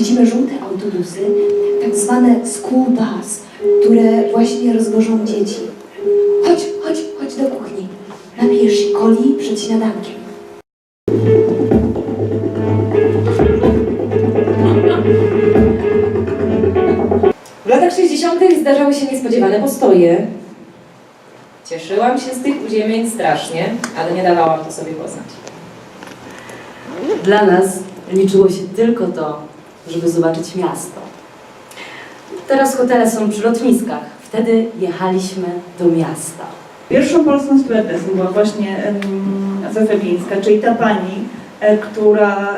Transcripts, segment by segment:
widzimy żółte autobusy, tak zwane school bus, które właśnie rozwożą dzieci. Chodź, chodź, chodź do kuchni. Napijesz się coli przed śniadankiem. W latach 60. zdarzały się niespodziewane postoje. Cieszyłam się z tych uziemień strasznie, ale nie dawałam to sobie poznać. Dla nas liczyło się tylko to, żeby zobaczyć miasto. Teraz hotele są przy lotniskach. Wtedy jechaliśmy do miasta. Pierwszą polską stewardessą była właśnie um, Zasabińska, czyli ta pani, e, która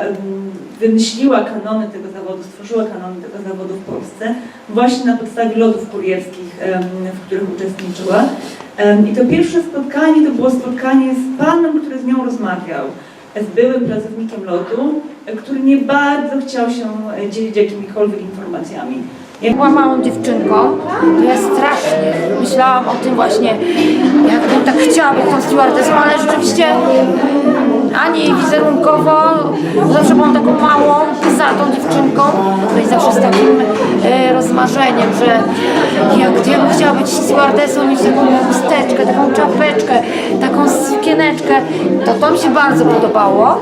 wymyśliła kanony tego zawodu, stworzyła kanony tego zawodu w Polsce właśnie na podstawie lotów kurierskich, w których uczestniczyła. I to pierwsze spotkanie to było spotkanie z panem, który z nią rozmawiał, z byłym pracownikiem lotu, który nie bardzo chciał się e, dzielić jakimikolwiek informacjami. Jak Była małą dziewczynką, to ja strasznie myślałam o tym właśnie, jakbym tak chciała być tą stewardessą, ale rzeczywiście ani wizerunkowo, zawsze byłam taką małą, zatą dziewczynką, no i zawsze z takim e, rozmarzeniem, że jak ja bym chciała być stewardessą, mieć taką chusteczkę, taką czapeczkę, taką sukieneczkę, to to mi się bardzo podobało.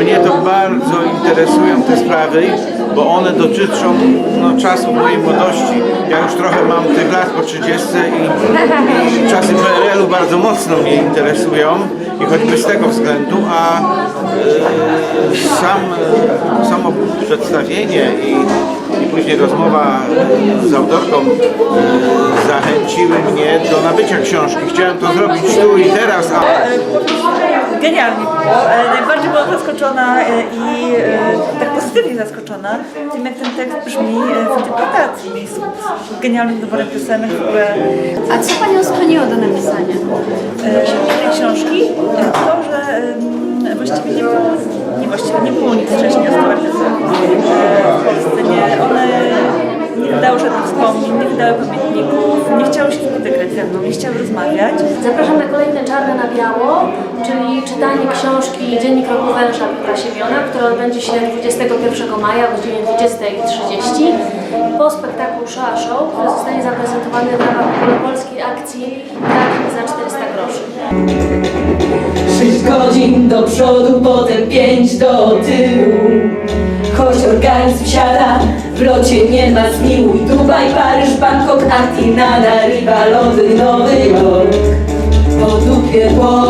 Mnie to bardzo interesują te sprawy, bo one dotyczą no, czasu mojej młodości. Ja już trochę mam tych lat po 30 i czasy PRL-u bardzo mocno mnie interesują i choćby z tego względu, a e, sam, e, samo przedstawienie i później rozmowa z autorką e, zachęciły mnie do nabycia książki. Chciałem to zrobić tu i teraz, a Genialnie było. E, Najbardziej byłam zaskoczona e, i tak pozytywnie zaskoczona tym, jak ten tekst brzmi w interpretacji. Jest genialnym doborem piosenek w ogóle. A co Panią skłoniło do napisania? Nie wydały pamiętników, nie chciały się spotykać ze mną, nie chciały rozmawiać. Zapraszam na kolejne Czarne na Biało, czyli czytanie książki Dziennik Roku Węża Piotra Siemiona, która odbędzie się 21 maja o godzinie 20.30 po spektaklu Shoah Show, który zostanie zaprezentowany w ramach ogólnopolskiej akcji Brak za 400 groszy. 6 godzin do przodu, potem 5 do tyłu Choć organizm siada, w locie nie ma zmiłuj Dubaj, Paryż, Bangkok, Atina, Nariba, Lody, Nowy Jork. Po dupie płot